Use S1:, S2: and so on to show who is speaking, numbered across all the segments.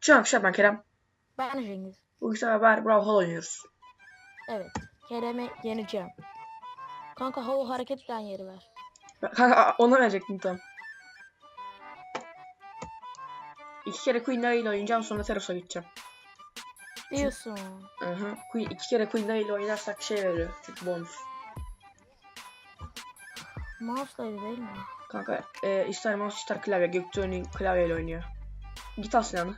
S1: Şu an ben Kerem.
S2: Ben Cengiz.
S1: Bugün beraber Brawl Hall oynuyoruz.
S2: Evet. Kerem'i yeneceğim. Kanka hava hareket eden yeri ver.
S1: Kanka ona verecektim tam. İki kere Queen ile oynayacağım sonra Teros'a gideceğim.
S2: Diyorsun.
S1: Hı hı. İki kere Queen ile oynarsak şey veriyor. Çünkü bonus.
S2: Mouse'laydı değil mi?
S1: Kanka e, ister mouse ister klavye. Göktuğ'un klavyeyle oynuyor. Git al silahını.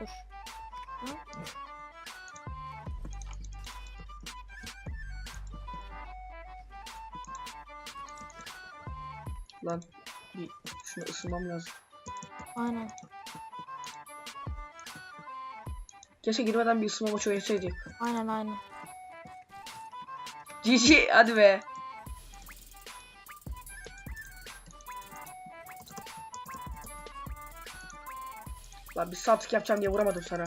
S2: Dur. Hı?
S1: Lan bir şunu ısınmam lazım.
S2: Aynen.
S1: Keşke girmeden bir ısınma maçı oynasaydık.
S2: Aynen aynen.
S1: GG hadi be. Lan bir saptık yapacağım diye vuramadım sana.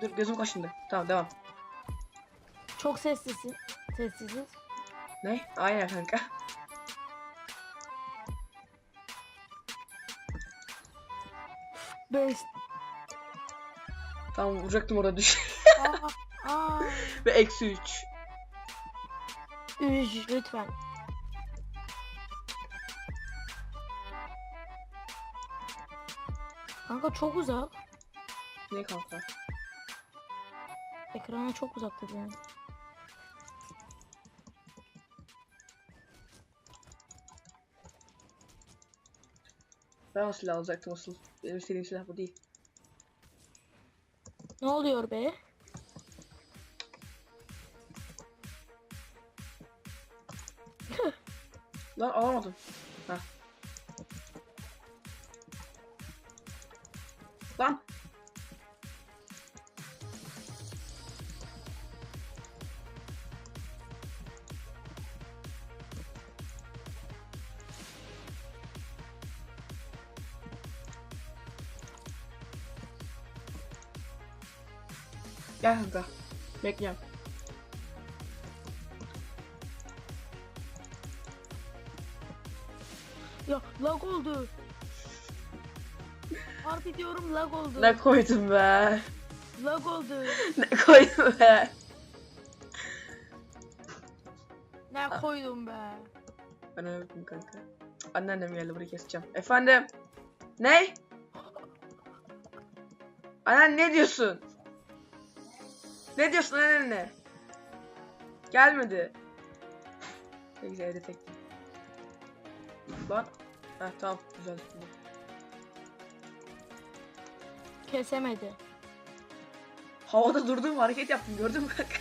S1: Dur gözüm kaşındı. Tamam devam.
S2: Çok sessizsin. Sessiziz.
S1: Ne? Aynen kanka.
S2: Beş.
S1: Tamam vuracaktım orada düş.
S2: Aa, aa.
S1: Ve eksi 3.
S2: Üç lütfen. Kanka çok uzak.
S1: Ne kanka?
S2: Ekrana çok uzak dedi yani.
S1: Ben o silah alacaktım asıl. Benim istediğim silah bu değil.
S2: Ne oluyor be?
S1: Lan alamadım. Heh. Bekliyorum.
S2: Ya lag oldu. Harbi diyorum lag oldu.
S1: Ne koydum be?
S2: Lag oldu.
S1: Ne koydum be?
S2: Ne koydum be.
S1: Ben öldüm kanka. Anneannem geldi burayı keseceğim. Efendim? Ne? Annen ne diyorsun? Ne diyorsun anneanne? Gelmedi. Ne güzel evde tek. Lan. Heh tamam güzel.
S2: Kesemedi.
S1: Havada durdum hareket yaptım gördün mü kanka?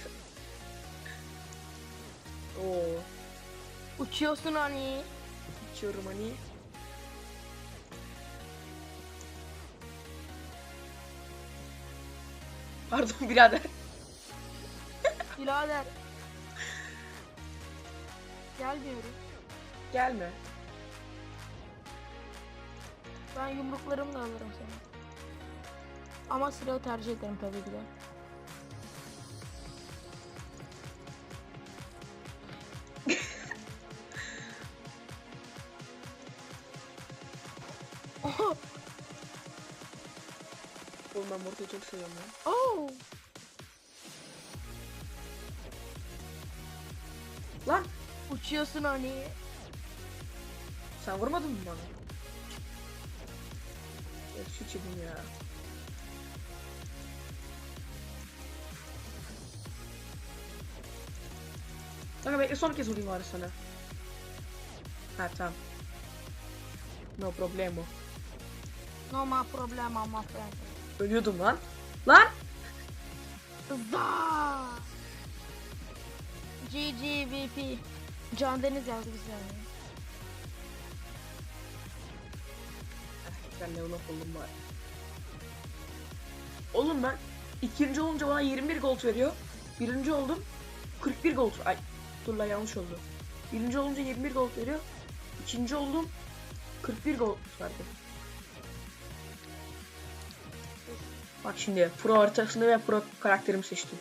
S1: Oo.
S2: Uçuyorsun hani.
S1: İçiyorum hani. Pardon birader.
S2: Birader. Gelmiyorum.
S1: Gelme.
S2: Ben yumruklarımla alırım seni. Ama silahı tercih ederim tabii ki de.
S1: Oğlum ben Morty'yi çok seviyorum ya.
S2: Oh!
S1: Lan
S2: Uçuyorsun hani.
S1: sen vurmadın mı bana? Ya şu çidim ya. Kanka bekle son kez vurayım bari sana. Ha tamam. No problemo.
S2: No ma problema my friend.
S1: Ölüyordum lan. Lan!
S2: Za! GGVP. Can Deniz yazdı bize.
S1: Ben level up oldum bari. Oğlum ben ikinci olunca bana 21 gold veriyor. Birinci oldum 41 gold. Ay dur la yanlış oldu. Birinci olunca 21 gold veriyor. İkinci oldum. 41 gol verdi. Bak şimdi pro haritasını ve pro karakterimi seçtim.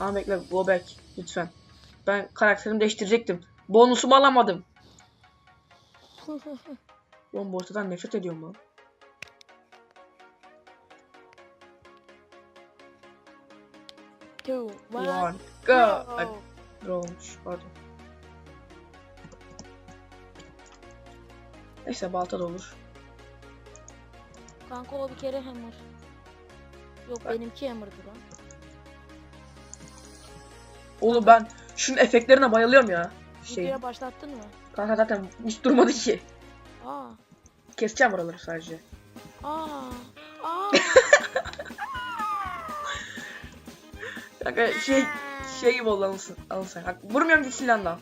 S1: Bekle go back lütfen. Ben karakterimi değiştirecektim. Bonusumu alamadım. Oğlum bu ortadan nefret ediyorum lan.
S2: Two, one,
S1: One, go.
S2: Go.
S1: olmuş pardon. Neyse balta da olur.
S2: Kanka o bir kere hammer. Yok
S1: Bak.
S2: benimki hammer'dı lan.
S1: Oğlum ben şunun efektlerine bayılıyorum ya. Şey,
S2: Videoya başlattın mı?
S1: kanka zaten hiç durmadı ki.
S2: Aa.
S1: Keseceğim buraları sadece.
S2: Aa. Aa.
S1: Kanka şey şey gibi oldu. Alınsın. Bak, vurmuyorum git silahla.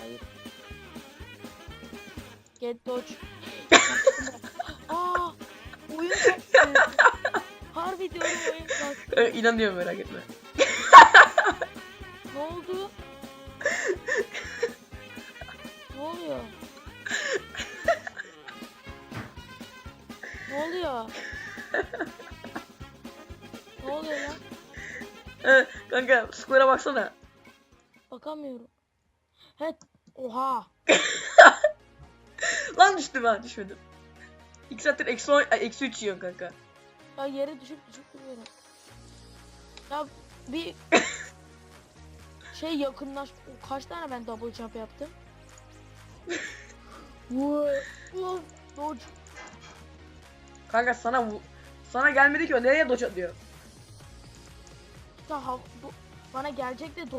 S2: Hayır. Get dodge.
S1: İnanıyorum merak etme.
S2: Ne oldu? ne oluyor? ne oluyor? ne oluyor lan?
S1: Ee, kanka square'a baksana.
S2: Bakamıyorum. Evet. Oha.
S1: Lan düştüm ha düşmedim. İki saattir eksi, on, eksi 3 yiyorsun kanka.
S2: Ya yere düşüp düşüp duruyorum. Ya bir şey yakınlaş. Kaç tane ben double jump yaptım? Dodge.
S1: Kanka sana bu sana gelmedi ki o nereye doç atıyor?
S2: Ya ha- bu- bana gelecek de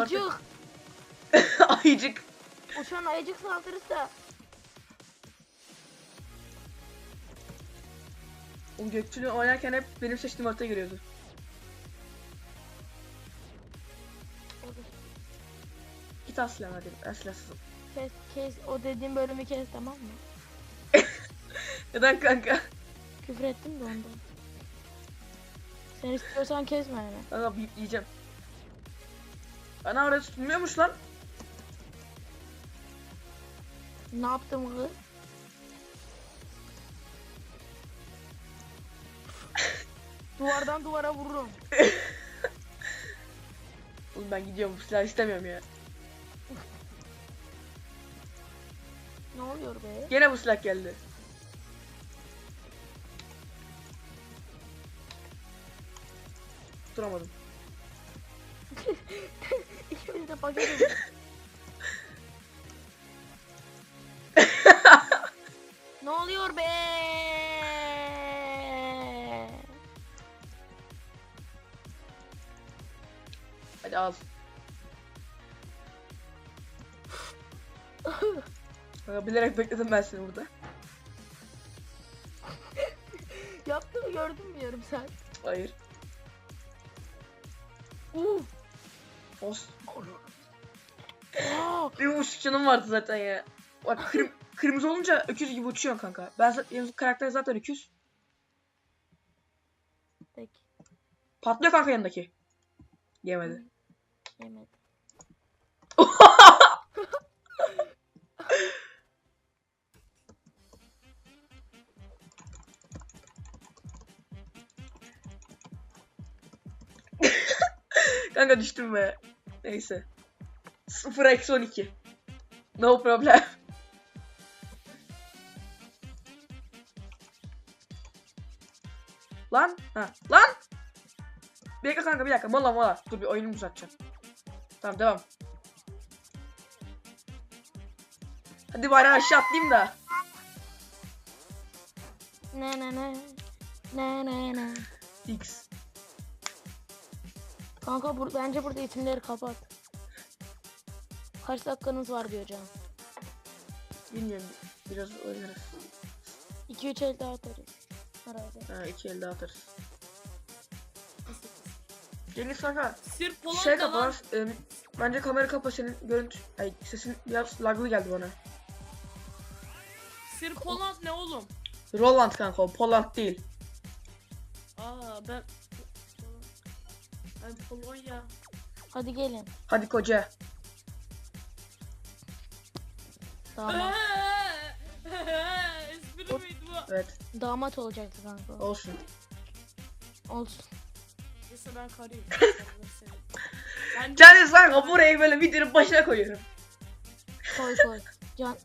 S1: artık-
S2: Ayıcık.
S1: Ayıcık.
S2: Uçan ayıcık saldırırsa.
S1: Oğlum Gökçülü oynarken hep benim seçtiğim haritayı görüyordu. Git al silahını hadi. Silahsızım.
S2: Kes, kes. O dediğim bölümü kes tamam mı?
S1: Neden kanka?
S2: Küfür ettim de ondan. Sen istiyorsan kesme yani.
S1: Kanka yiyeceğim. Ana oraya tutulmuyormuş lan.
S2: Ne yaptım kız? Duvardan duvara vururum.
S1: Oğlum ben gidiyorum bu silahı istemiyorum ya.
S2: Ne oluyor be?
S1: Gene bu silah geldi. Duramadım.
S2: İkimiz de paket
S1: al. Bilerek bekledim ben seni burada.
S2: Yaptığımı gördün mü yarım saat?
S1: Hayır.
S2: Uf.
S1: Os. Bir uç canım vardı zaten ya. Bak kırm kırmızı olunca öküz gibi uçuyorsun kanka. Ben zaten benim karakter zaten öküz.
S2: Peki.
S1: Patlıyor kanka yanındaki. Yemedi.
S2: Yemedi.
S1: Kanka düştüm be. Neyse. 0 eksi 12. No problem. Lan. Ha. Lan. Bir dakika kanka bir dakika. Mola mola. Dur bir oyunumu uzatacağım. Tamam devam. Hadi bari aşağı atlayayım da.
S2: Ne ne ne. Ne ne ne.
S1: X.
S2: Kanka bur bence burada isimleri kapat. Kaç dakikanız var diyor Can.
S1: Bilmiyorum. Biraz oynarız.
S2: 2-3 el daha atarız. Herhalde.
S1: Ha iki el daha atarız. Deniz kanka.
S3: Sir Polat
S1: Şey
S3: da lan.
S1: kapa. e, bence kamera kapa senin görüntü. Ay sesin biraz laglı geldi bana.
S3: Sir Polat ne oğlum?
S1: Roland kanka o Poland değil.
S3: Aa ben ben Polonya.
S2: Hadi gelin.
S1: Hadi koca.
S2: Damat.
S3: Espri miydi bu?
S1: Evet
S2: Damat olacaktı kanka.
S1: olsun.
S2: Olsun.
S3: Neyse ben karıyım. ben
S1: Canınız kanka burayı böyle videonun başına koyuyorum.
S2: Koy koy. Can...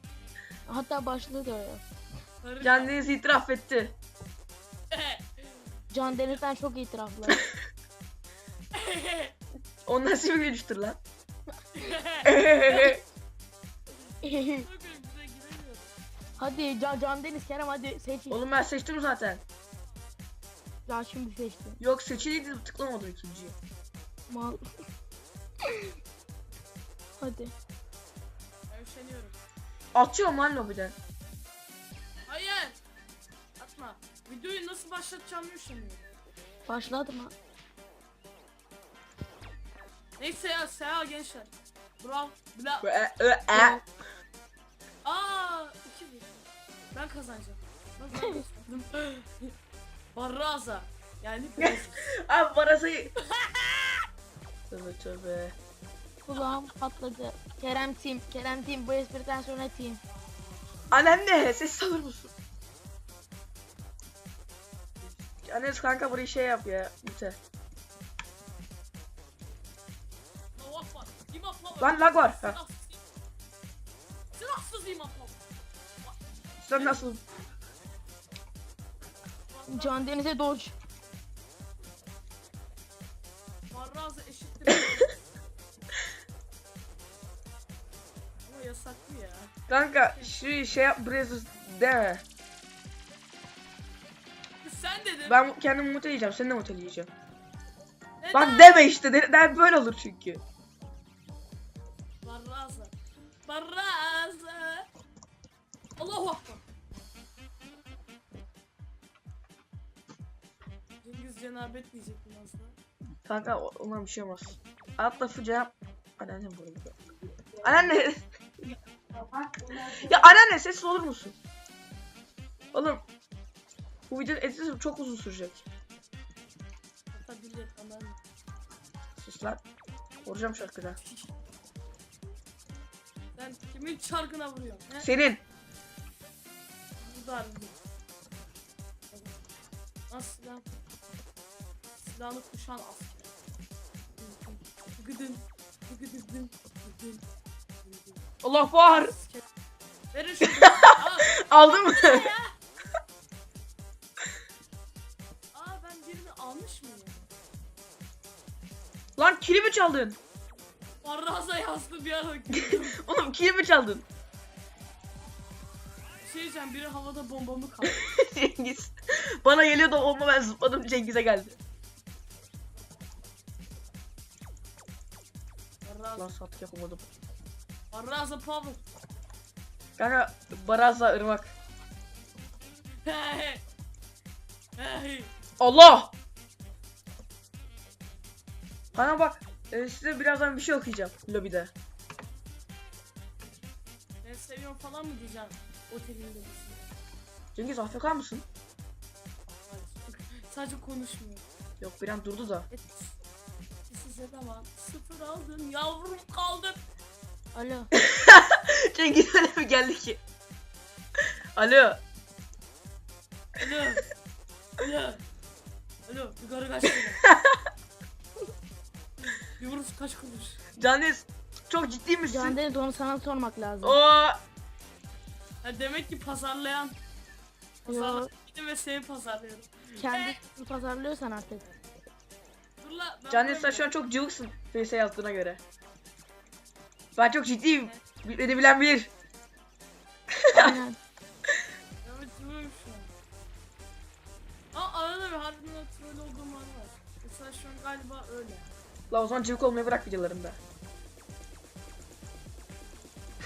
S2: Hatta başlığı da öyle.
S3: karıyım.
S1: Kendinizi itiraf etti.
S2: Can Deniz'den çok itiraflı.
S1: Ondan nasıl bir gülüştür lan?
S3: Çok güzel giremiyorum.
S2: hadi Can, Can Deniz Kerem hadi seçin.
S1: Oğlum ben seçtim zaten.
S2: Ya şimdi seçtim.
S1: Yok seçiliydi tıklamadım ikinciyi.
S2: Mal. Hadi.
S3: Ben üşeniyorum.
S1: Atıyorum lan lobiden.
S3: Hayır. Atma. Videoyu nasıl başlatacağımı üşeniyorum.
S2: Başladı mı?
S3: Neyse ya seha gençler. Bravo. Bla.
S1: Ö, ö, e.
S3: Aa, 2-1. Ben kazanacağım. Bak ben kazandım. Barraza. Yani.
S1: Abi parası... tövbe tövbe.
S2: Kulağım patladı. Kerem Team. Kerem Team bu espriden sonra Team.
S1: Anneanne ses alır mısın? Anne kanka burayı şey yap ya.
S3: Lava.
S1: Lan lag var. Ha.
S3: Silahsız. İmam.
S1: Sen nasıl?
S2: Can Deniz'e dodge.
S3: Barraza eşittir. Ama yasaklı ya.
S1: Kanka şu şey yap Brazos deme.
S3: Sen dedin.
S1: Ben kendimi muteleyeceğim. Seni de muteleyeceğim.
S3: Neden?
S1: Bak deme işte. De, de- böyle olur çünkü.
S3: Barraza. Barraza. Cenabet diyecektim aslında.
S1: Kanka ona bir şey olmaz. Alt lafı cevap. Anneannem burada. Anneanne. ya anneanne sessiz olur musun? Oğlum. Bu videonun editi çok uzun sürecek.
S3: Hatta bilir anam.
S1: Sus lan. Vuracağım şarkıda.
S3: Sen kimin çarkına vuruyorsun? He?
S1: Senin.
S3: Bu da. Nasıl silah? Silahını kuşan asker. Gıdın. Gıdın. Gıdın. Gıdın.
S1: Allah var.
S3: Verin şunu.
S1: Aldın mı?
S3: aa ben birini almış mıyım?
S1: lan kilimi çaldın.
S3: Barraza yazdı bir ara.
S1: Oğlum kilimi çaldın.
S3: Bir şey diyeceğim biri havada bombamı kaldı.
S1: Cengiz. Bana geliyordu olma ben zıpladım Cengiz'e geldi. Lan sattık yapamadım.
S3: Barraza power.
S1: Kanka Barazza ırmak. Allah! Bana bak. e, size birazdan bir şey okuyacağım lobide.
S3: Ben seviyorum falan mı diyeceğim. Otelinde misin?
S1: Cengiz AFK mısın?
S3: Sadece konuşmuyor.
S1: Yok bir an durdu da.
S3: Size zaman sıfır aldın yavrum kaldın.
S2: Alo.
S1: Cengiz öyle mi geldi ki? Alo.
S3: Alo. Alo. Alo yukarı kaç vuruş kaç kuruş?
S1: Canis çok ciddi misin?
S2: Can Deniz onu sana sormak lazım.
S1: Oo.
S3: Ha, demek ki pazarlayan.
S2: Yo,
S3: Pazarlayan ve seni pazarlıyorum.
S2: kendi pazarlıyorsan artık.
S3: Dur la. ben
S1: sen şu an çok cıvıksın Face'e yazdığına göre. Ben çok ciddiyim. Beni bilen bilir.
S2: Aynen.
S3: Evet durmuyorum şu an. Aa arada bir harbiden troll olduğum an var. Mesela şu an galiba öyle.
S1: La o zaman cıvık olmayı bırak videolarımda.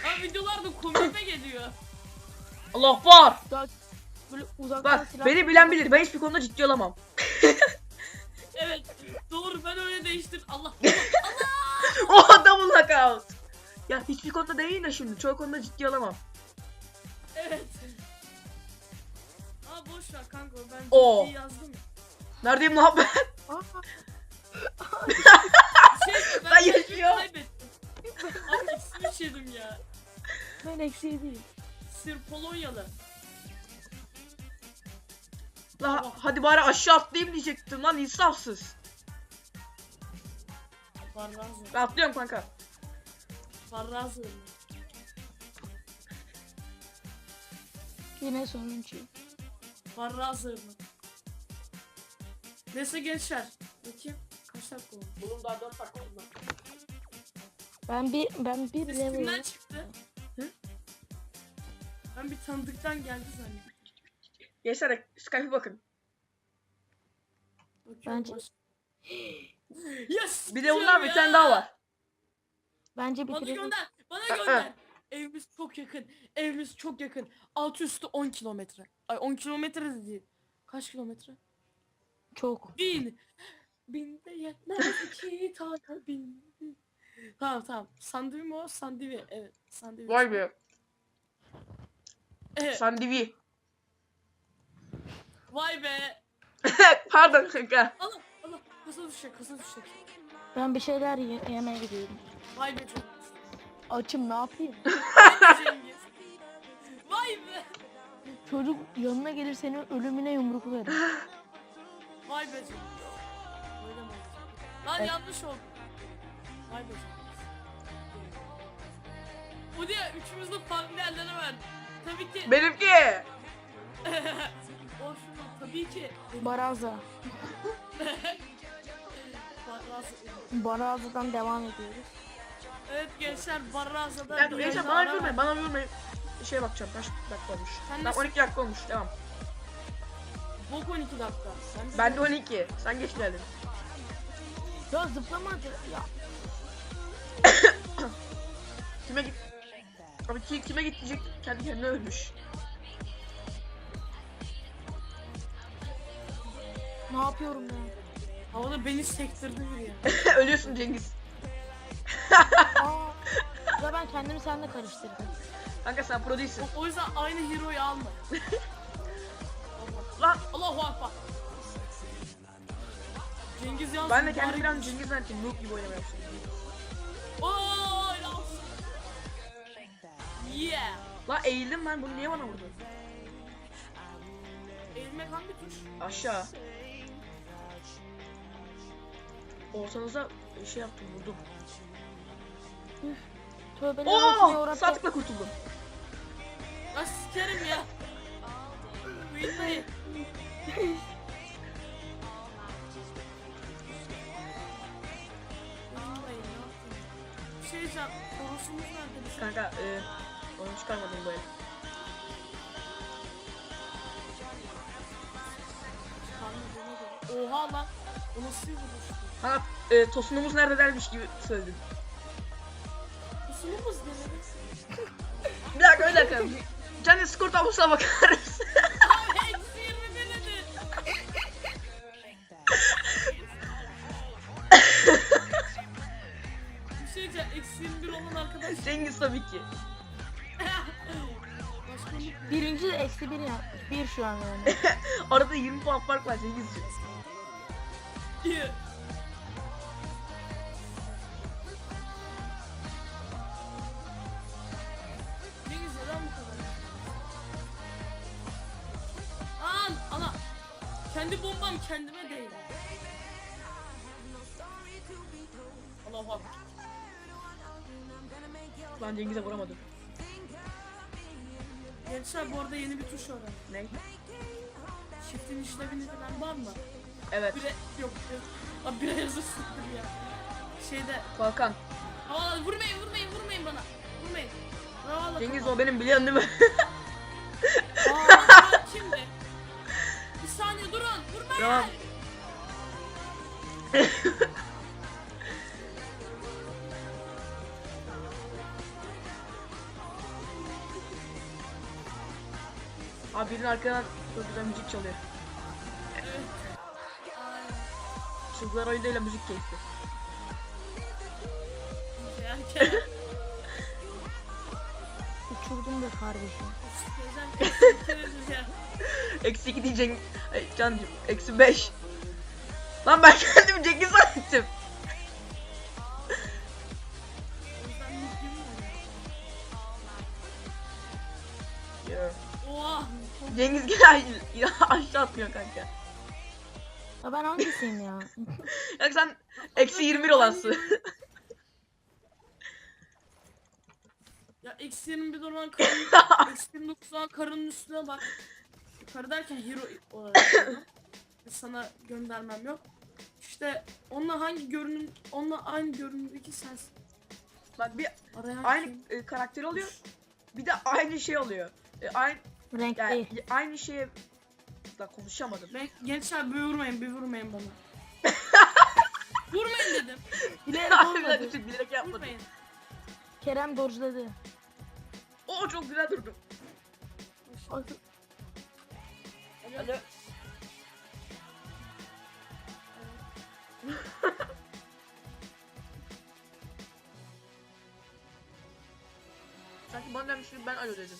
S3: Aa videolar da komikme geliyor.
S1: Allah var.
S2: Böyle uzaktan
S1: Bak
S2: silah-
S1: beni bilen bilir. Ben hiçbir konuda ciddi olamam.
S3: Doğru ben öyle değiştir. Allah.
S1: Oh double knockout. Ya hiçbir konuda değil de şimdi. Çoğu konuda ciddi olamam.
S3: Evet. Aa boş ver kanka ben
S1: Oo.
S3: ciddi yazdım.
S1: Neredeyim lan ben?
S2: Aa,
S3: Şey,
S1: Ben
S3: ben
S1: yaşıyorum.
S3: kaybettim. Abi ikisini içerim ya.
S2: ben eksiği değil.
S3: Sır Polonyalı.
S1: La hadi bari aşağı atlayayım diyecektim lan insafsız.
S3: Barrazı.
S1: Ben atlıyorum kanka.
S3: Barrazı.
S2: Yine sonuncu.
S3: Barrazı mı? Neyse gençler. Bakayım. Kaç dakika oldu?
S1: Bunun daha 4 dakika oldu.
S2: Ben bir ben bir
S3: Ses
S2: level.
S3: kimden çıktı?
S1: Hı?
S3: Ben bir tanıdıktan geldi zannettim.
S1: Gençler Skype'e bakın.
S3: Bakıyorum
S2: Bence-
S3: baş- yes!
S1: Bir de bunlar bir
S3: ya!
S1: tane daha var.
S2: Bence
S3: Bana
S2: bitirelim.
S3: gönder. Bana gönder. Evimiz çok yakın. Evimiz çok yakın. Altı üstü 10 kilometre. Ay 10 kilometre de değil. Kaç kilometre?
S2: Çok.
S3: Bin. Bin de yetmez iki tane bin. Tamam tamam. Sandviç mi o? Sandviç. Evet. Sandviç.
S1: Vay be.
S3: Evet.
S1: Sandivi.
S3: Vay be.
S1: Pardon kanka.
S3: Allah. Kasa düşecek kasa düşecek.
S2: Ben bir şeyler ye- yemeye gidiyorum.
S3: Vay be Cengiz.
S2: Açım ne yapayım?
S3: Vay be Cengiz. Vay be.
S2: Çocuk yanına gelir senin ölümüne yumruklarım.
S3: Vay be Cengiz. Öyle mi oldu? Lan
S2: Evet.
S3: yanlış oldu. Vay be Cengiz. Bu diye üçümüz de farklı yerlere verdik. Tabii ki.
S1: Benimki.
S3: o şunu tabii ki.
S2: Baraza.
S3: Barrazı.
S2: Baraza'dan devam ediyoruz.
S3: Evet gençler Barraza'da
S1: Ya
S3: bir
S1: gençler bana
S3: var.
S1: Bana vurmayın. Bir şeye bakacağım. Kaç dakika olmuş?
S3: Sen nasıl-
S1: 12 dakika olmuş. Devam.
S3: Bok 12 dakika. Sen de
S1: Ben de 12. Sen geç geldin.
S2: Ya zıplamadı. Ya
S1: Kime git? Abi ki, kime git diyecek kendi kendine ölmüş.
S2: ne yapıyorum ya?
S3: Havada beni sektirdi biri ya.
S1: Ölüyorsun Cengiz.
S2: Aa. Ya ben kendimi seninle karıştırdım.
S1: Kanka sen pro değilsin.
S3: O, o yüzden aynı hero'yu alma.
S1: Lan
S3: Allahu akbar. Cengiz yalnız
S1: ben de kendi
S3: mübarek-
S1: biraz Cengiz Erkin noob gibi oynamaya başladım.
S3: Oy lan. Yeah.
S1: Lan eğildim ben bunu niye bana vurdun?
S3: Eğilmek hangi tuş?
S1: Aşağı. Ortanıza şey yaptım vurdum.
S2: Tövbeler olsun
S1: Oo!
S2: yarabbim.
S1: Sağ tıkla kurtuldum.
S3: Ya sikerim ya. Bilmeyin. Şey diyeceğim. Korusumuz nerede bizim?
S1: Kanka e, onu çıkarmadım bu el.
S3: Oha lan. O nasıl bir vuruştu?
S1: Kanka e, tosunumuz nerede dermiş gibi söyledin.
S3: Kusurumuz ne?
S1: Bir dakika bir dakika. Kendi skor tablosuna bakar mısın?
S3: Abi eksi 20 denedi. Bir şey diyeceğim. Eksi 21 olan arkadaş.
S1: Cengiz tabii ki.
S2: Birinci de eksi bir yapmış. Bir şu an yani.
S1: Arada 20 puan fark var.
S3: Cengiz Gençler bu arada yeni bir tuş öğrendim.
S1: Ne?
S3: Shift'in işlevini falan var mı?
S1: Evet.
S3: Bire yok. Abi bire yazırsındır ya. Şeyde.
S1: Balkan.
S3: Aa, vurmayın vurmayın vurmayın bana. Vurmayın. Bravo.
S1: Cengiz o benim biliyorsun değil mi?
S3: Aa, kimdi? Bir saniye durun. Vurmayın.
S1: Tamam. Abi birinin arkadan çok güzel müzik çalıyor. Çocuklar oyundayla müzik.
S3: Yani
S2: Uçurdum be kardeşim.
S1: Eksi 2 diyeceksin. Ay, Cancım. Eksi 5. Lan ben kendimi Cengiz zannettim. Cengiz gel yine aşağı atmıyor kanka.
S2: Ya ben hangisiyim ya?
S1: Ya sen eksi 21 olansın.
S3: Ya eksi 21 olan karın, eksi 29 olan karının üstüne bak. Karı derken hero olarak. Sana göndermem yok. İşte onunla hangi görünüm, onunla aynı görünümdeki sensin.
S1: Bak bir
S3: Arayan
S1: aynı
S3: kim?
S1: e, karakter oluyor. Bir de aynı şey oluyor. E, aynı
S2: Renk
S1: yani
S2: değil.
S1: aynı şeye da konuşamadım.
S3: Ben, gençler bir vurmayın, bir vurmayın bana. vurmayın dedim.
S2: Bilerek
S1: Harbiden
S2: olmadı.
S1: düşün, bilerek yapmadım.
S3: Vurmayın.
S2: Kerem dodge'ladı.
S1: Oo çok güzel durdu.
S2: Bak,
S1: Alo. Sanki bana demiş gibi ben alo dedim.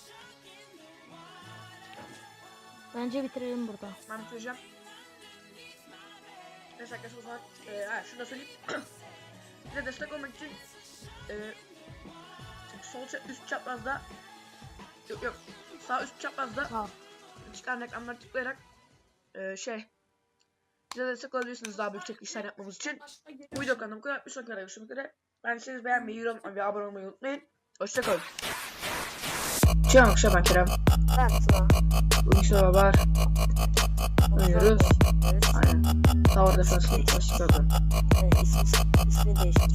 S2: Bence bitirelim burada.
S1: Ben bitireceğim. Neyse arkadaşlar o zaman e, ha, şunu da söyleyeyim. Bize destek olmak için e, sol üst çaprazda yok yok sağ üst çaprazda
S2: ol.
S1: çıkan reklamları tıklayarak e, şey bize destek olabilirsiniz daha büyük çekilişler yapmamız için. Bu video kanalıma bu kadar. Bir sonraki videoda görüşmek üzere. Ben siz beğenmeyi, yorum ve abone olmayı unutmayın. Hoşçakalın. Ben Kerem.
S4: Ben Tuna.
S1: Bugün işte beraber oynuyoruz. Aynen. Tower Defense'ın hoşçakalın.
S4: Evet, ismi, ismi değişmiş.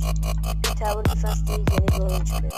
S4: Tower Defense diye yeni bir oyun çıkıyor.